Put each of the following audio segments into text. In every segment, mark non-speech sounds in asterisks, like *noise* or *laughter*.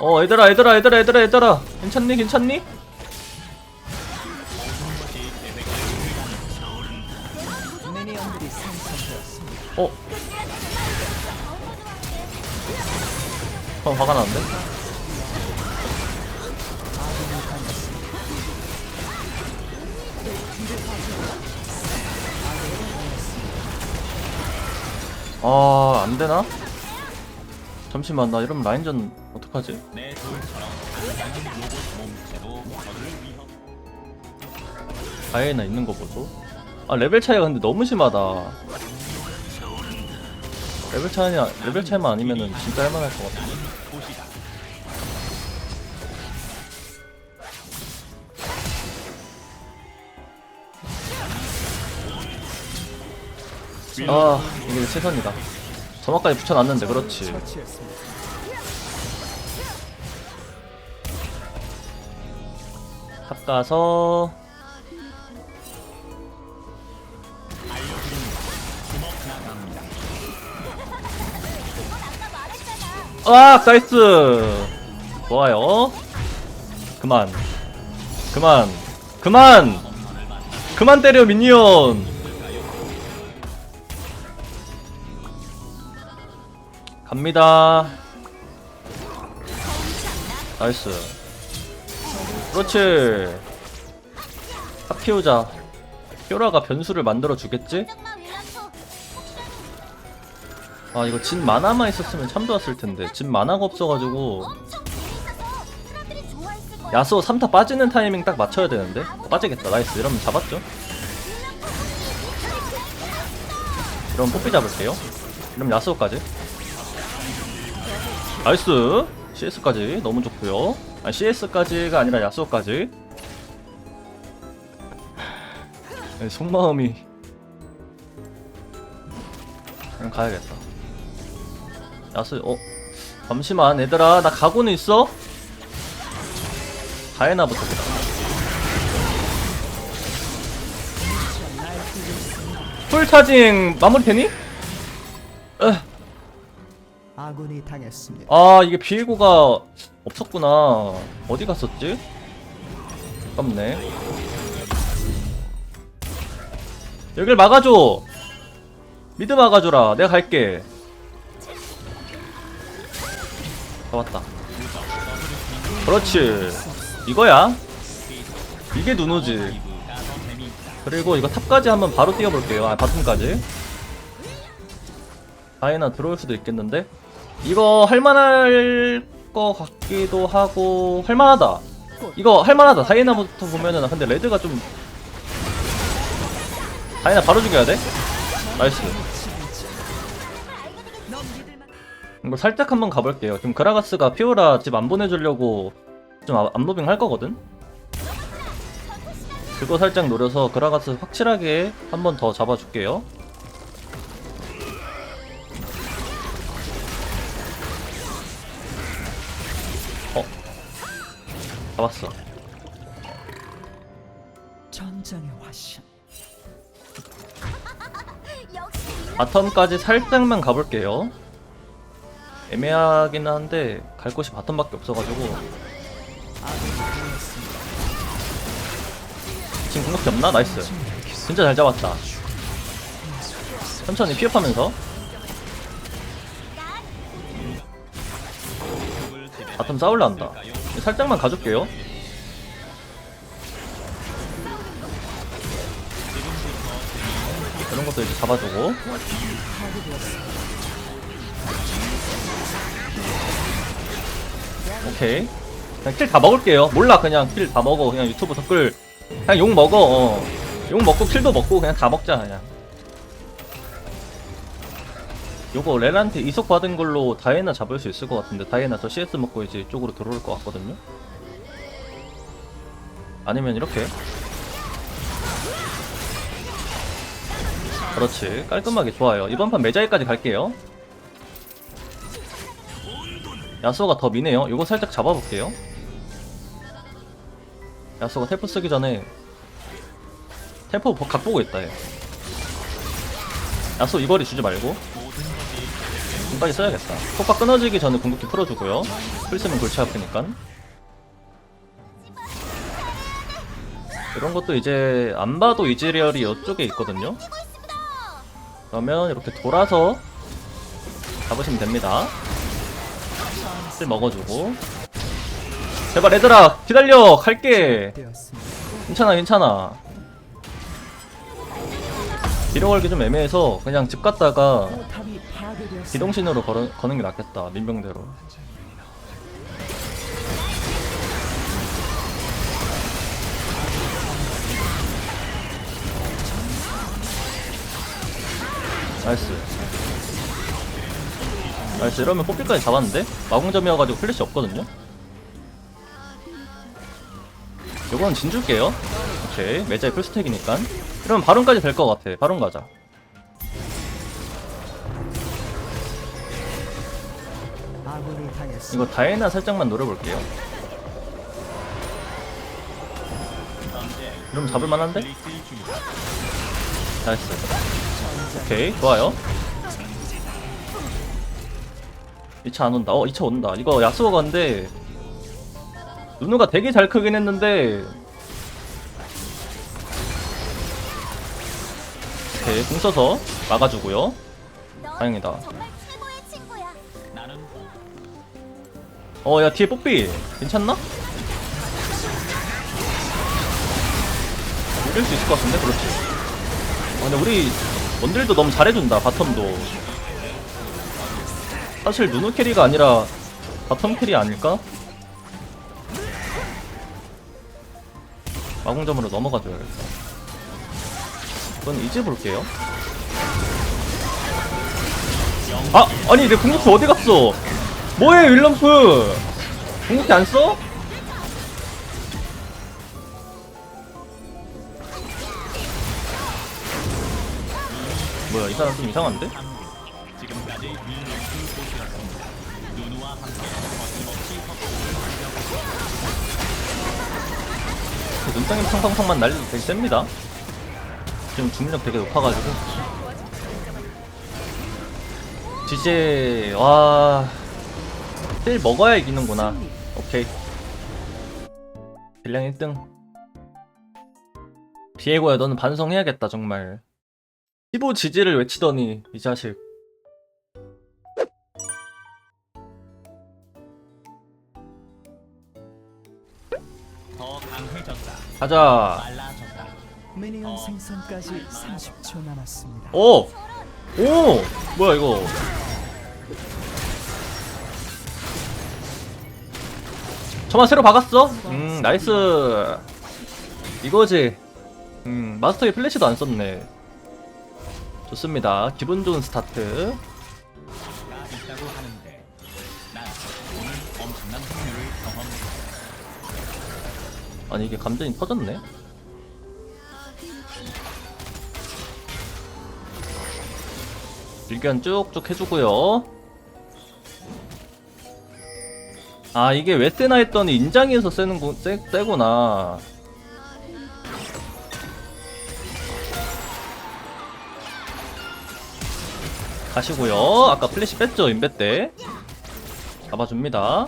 어 얘들아 얘들아 얘들아 얘들아 얘들아 괜찮니 괜찮니? 어? 어 화가 나는데? 아 안되나? 잠시만 나 이러면 라인전 어떡하지? 다이애나 있는 거 보소. 아 레벨 차이가 근데 너무 심하다. 레벨 차이 레벨 차이만 아니면은 진짜 할만할 것 같아. 아 이게 최선이다 점화까지 붙여놨는데 그렇지. 탑 가서. 아 나이스! 좋아요. 그만. 그만. 그만! 그만 때려 미니언 갑니다. 나이스. 그렇지. 탑 키우자. 뾰라가 변수를 만들어 주겠지? 아 이거 진 만화만 있었으면 참 좋았을 텐데. 진 만화가 없어가지고. 야수호 3타 빠지는 타이밍 딱 맞춰야 되는데? 어, 빠지겠다. 나이스. 이러면 잡았죠? 이러면 뽀삐 잡을게요. 이러면 야수호까지 나이스. CS까지 너무 좋고요. 아 CS까지가 아니라 야수호까지. 네, 속마음이. 그냥 가야겠다. 야수 어? 잠시만 얘들아 나 가고는 있어? 가해나부터 보자 풀 차징 마무리 되니? 에, 아군이 당했습니다. 아 이게 비에고가 없었구나. 어디 갔었지? 아깝네. 여길 막아줘. 미드 막아줘라. 내가 갈게. 잡았다. 그렇지. 이거야. 이게 누누지. 그리고 이거 탑까지 한번 바로 뛰어볼게요. 아 바텀까지. 다이나 들어올 수도 있겠는데 이거 할만할 거 같기도 하고 할만하다. 이거 할만하다. 다이나부터 보면은 근데 레드가 좀 다이나 바로 죽여야 돼? 나이스. 이거 살짝 한번 가볼게요. 지금 그라가스가 피오라 집 안 보내주려고 좀 아- 암무빙 할 거거든? 그거 살짝 노려서 그라가스 확실하게 한번 더 잡아줄게요 잡았어 전장의 화신. 바텀까지 살짝만 가볼게요. 애매하긴 한데 갈 곳이 바텀밖에 없어가지고. 지금 궁극기 없나? 나이스. 진짜 잘 잡았다. 천천히 피업하면서 바텀 싸울라 한다. 살짝만 가줄게요. 그런 것도 이제 잡아주고 오케이 그냥 킬 다 먹을게요 몰라 그냥 킬 다 먹어 그냥 유튜브 댓글 그냥 욕 먹어 어. 욕 먹고 킬도 먹고 그냥 다 먹자 그냥 요거 렐한테 이속 받은 걸로 다이애나 잡을 수 있을 것 같은데 다이애나 저 CS 먹고 이제 이쪽으로 들어올 것 같거든요. 아니면 이렇게. 그렇지. 깔끔하게 좋아요. 이번 판 매자이까지 갈게요. 야수가 더 미네요. 요거 살짝 잡아볼게요. 야수가 텔포 쓰기 전에 텔포 각 보고 있다 얘. 야수 이 거리 주지 말고 빨리 써야겠다. 속박 끊어지기 전에 궁극기 풀어주고요. 풀 쓰면 골치 아프니까. 이런 것도 이제 안 봐도 이즈리얼이 이쪽에 있거든요. 그러면 이렇게 돌아서 잡으시면 됩니다. 쓸 먹어주고. 제발 얘들아 기다려! 갈게. 괜찮아 괜찮아. 뒤로 걸기 좀 애매해서 그냥 집 갔다가 기동신으로 걸어, 거는 게 낫겠다 민병대로. 나이스. 나이스. 이러면 뽀삐까지 잡았는데? 마공점이어가지고 플래시 없거든요? 요건 진줄게요. 오케이. 매자의 풀스택이니까. 이러면 바론까지 될 것 같아. 바론 가자 이거 다이애나 살짝만 노려볼게요. 이러면 잡을만한데? 나이스. 오케이, 좋아요. 2차 안 온다. 어, 2차 온다. 이거 야스오 건데 누누가 되게 잘 크긴 했는데 오케이, 궁 써서 막아주고요. 다행이다. 어, 야, 뒤에 뽀삐. 괜찮나? 이길 수 있을 것 같은데? 그렇지. 어, 근데 우리 원딜도 너무 잘해준다, 바텀도. 사실 누누 캐리가 아니라 바텀 캐리 아닐까? 마공점으로 넘어가줘야겠다. 이건 이제 볼게요. 아! 아니, 내 궁극기 어디 갔어? 뭐해 윌럼프 궁극기 안 써? 뭐야 이 사람 좀 이상한데? 그 눈덩이 팡팡팡만 날려도 되게 셉니다 지금 주민력 되게 높아가지고 지제 와... 딜 먹어야 이기는구나 오케이 딜량 1등 비에고야 너는 반성해야겠다 정말 15 지지를 외치더니 이 자식 더 강해졌다. 가자 빨라졌다. 미니언 생성까지 30초 남았습니다. 오! 오! 뭐야 이거 저만 새로 박았어? 음 나이스. 이거지. 음 마스터의 플래시도 안 썼네. 좋습니다. 기분 좋은 스타트. 아니 이게 감전이 터졌네? 일견 쭉쭉 해주고요 아 이게 왜 세나 했더니 인장에서 세는 구, 세, 세구나. 가시고요. 아까 플래시 뺐죠 인베 때? 잡아줍니다.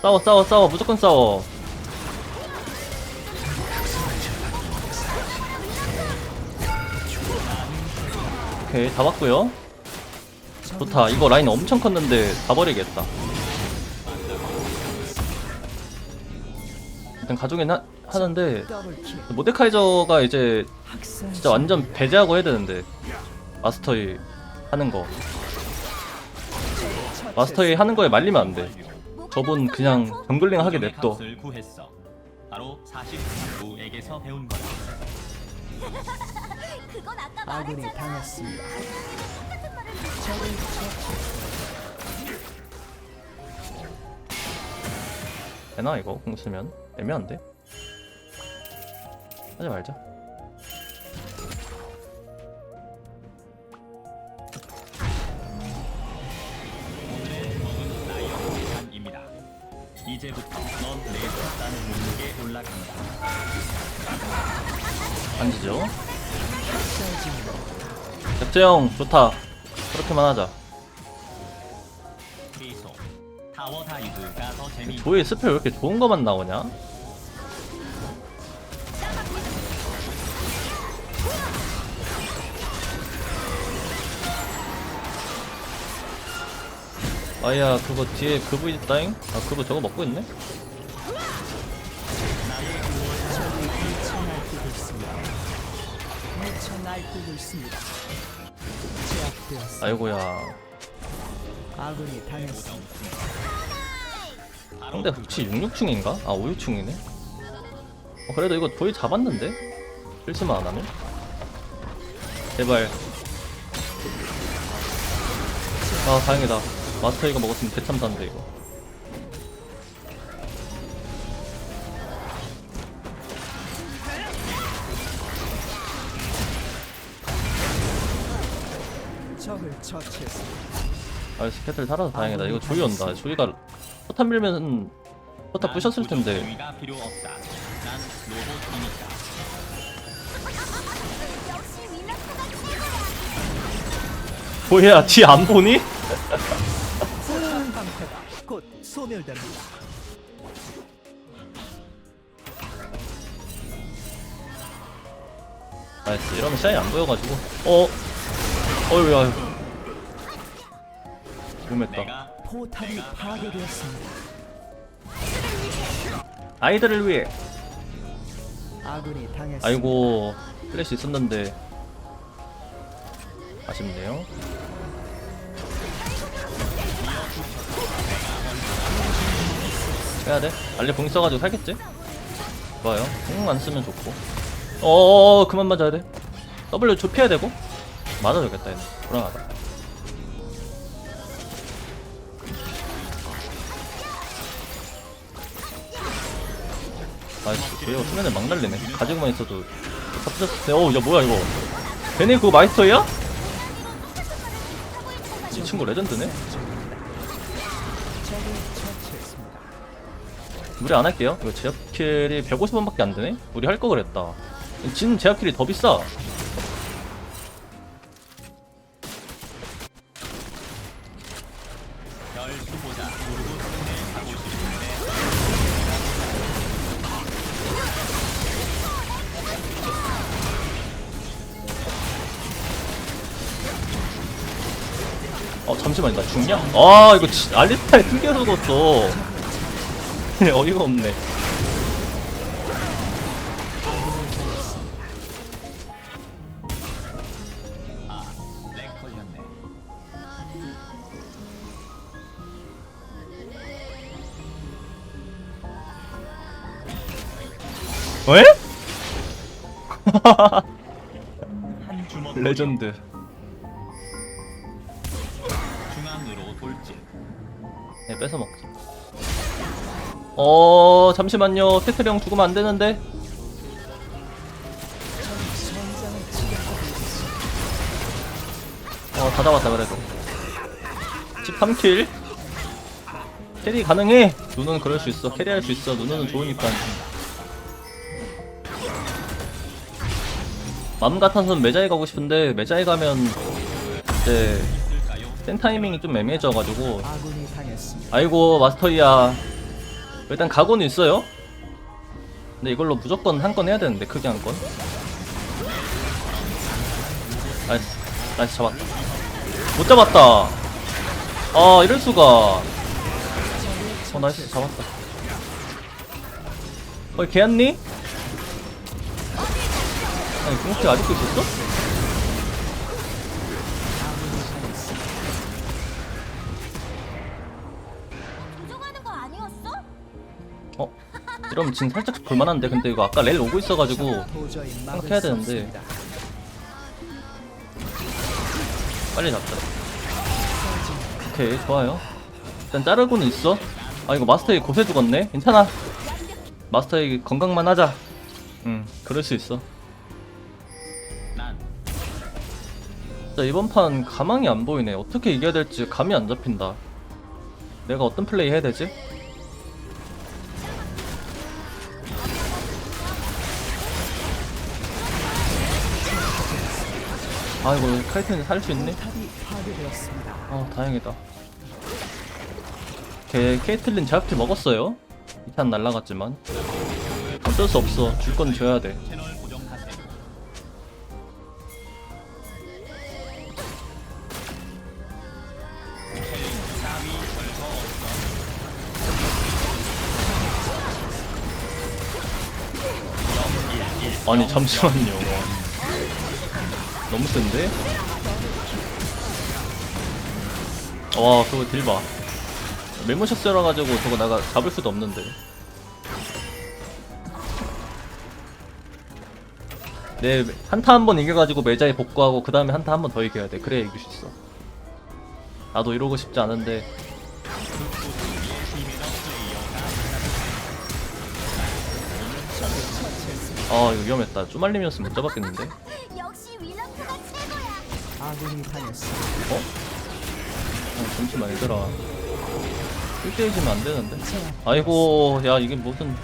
싸워 싸워 싸워. 무조건 싸워 오케이 다 봤고요 좋다 이거 라인 엄청 컸는데 다 버리겠다 일단 가져긴 하, 하는데. 모데카이저가 이제 진짜 완전 배제하고 해야 되는데 마스터이 하는 거 마스터이 하는 거에 말리면 안돼 저분 그냥 정글링 하게 냅둬. 바로 43부에게서 배운 거다. 그건 아까 아군이 말했잖아. 당했습니다. 똑같은 말을 적을 처치. 되나 이거 공 쓰면 애매한데 하지 말자 오늘의 먹은 나의 시간입니다. 이제 이제부터 넌내 stat다는 목록에 올라간다. 앉으죠 잭재형 좋다 그렇게만 하자. 조이 스펠 왜 이렇게 좋은 거만 나오냐? 아야 그거 뒤에 그부 있다잉? 아 그부 저거 먹고 있네? 날뛰고 있습니다. 제압되었습니다. 아이고야 아군이 당했습니다. 상대 혹시 66층인가? 아 56층이네? 어, 그래도 이거 조이 잡았는데? 실수만 안 하면? 제발 아 다행이다 마스터 이거 먹었으면 대참사인데 이거 아 스케틀 살아서 다행이다 이거 조이 온다 조이가 포탄 밀면 포탄 부셨을 텐데. 뭐야 뒤안 보니? 곧 소멸됩니다. 나이스 이러면 샤이 안 보여가지고 어? 어휴 야 내가 포탑이 파괴되었습니다. 아이들을 위해. 아군이 당했습니다. 아이고 플래시 있었는데. 아쉽네요. 해야 돼? 알리 봉 써가지고 살겠지? 좋아요. 공안 쓰면 좋고. 어어어 그만 맞아야 돼. W 좁혀야 되고? 맞아줘겠다 얘는. 불안하다 아이씨 왜요 수면을 막 날리네. 가지고만 있어도. 탑졌을 때어야 뭐야 이거. 걔네 그거 마이스터야? 이 친구 레전드네. 무리 안 할게요. 이거 제압킬이 150원밖에 안 되네? 우리 할 거 그랬다. 진 제압킬이 더 비싸 잠시만 나 죽냐? 아 이거 지, 알리스타에 튕겨서 죽었어 어이가 없네. 왜? *laughs* 한 주먹 레전드 뺏어 먹자. 어 잠시만요. 테트리 형 죽으면 안 되는데. 어다 잡았다 그래도. 13킬. 캐리 가능해. 누는 그럴 수 있어. 캐리할 수 있어. 누누는 좋으니까. 맘 같아서는 매자에 가고 싶은데 매자에 가면 이제 있을까요? 센 타이밍이 좀 애매해져가지고. 아이고 마스터이야. 일단 각오는 있어요. 근데 이걸로 무조건 한 건 해야 되는데 크게 한건. 나이스. 나이스 잡았다 못 잡았다. 아 이럴수가. 어 나이스 잡았다. 어이 개였니? 아니 궁극기 아직도 있었어? 이러면 지금 살짝 볼만한데 근데 이거 아까 렐 오고 있어가지고 생각해야 수 되는데. 빨리 잡자. 오케이, 좋아요. 일단 자르고는 있어. 아, 이거 마스터이 고세 죽었네. 괜찮아. 마스터이 건강만 하자. 응, 그럴 수 있어. 난 자, 이번 판 가망이 안 보이네. 어떻게 이겨야 될지 감이 안 잡힌다. 내가 어떤 플레이 해야 되지? 아이고 카이튼이 살수 있네. 어 다행이다. 걔 케이틀린 제압기 먹었어요. 2탄 날라갔지만. 어쩔 수 없어. 줄 건 줘야 돼. 아니 잠시만요 너무 센데? 와 그거 딜봐. 메모셔스라 가지고 저거 나가 잡을 수도 없는데. 네 한타 한 번 이겨가지고 매자에 복구하고 그 다음에 한타 한 번 더 이겨야 돼. 그래야 이길 수 있어. 나도 이러고 싶지 않은데. 아 이거 위험했다. 쪼말림이었으면 못 잡았겠는데 아군이. 어? 어, 잠시만 얘들아 1대1지면 안 되는데 아이고 야 이게 무슨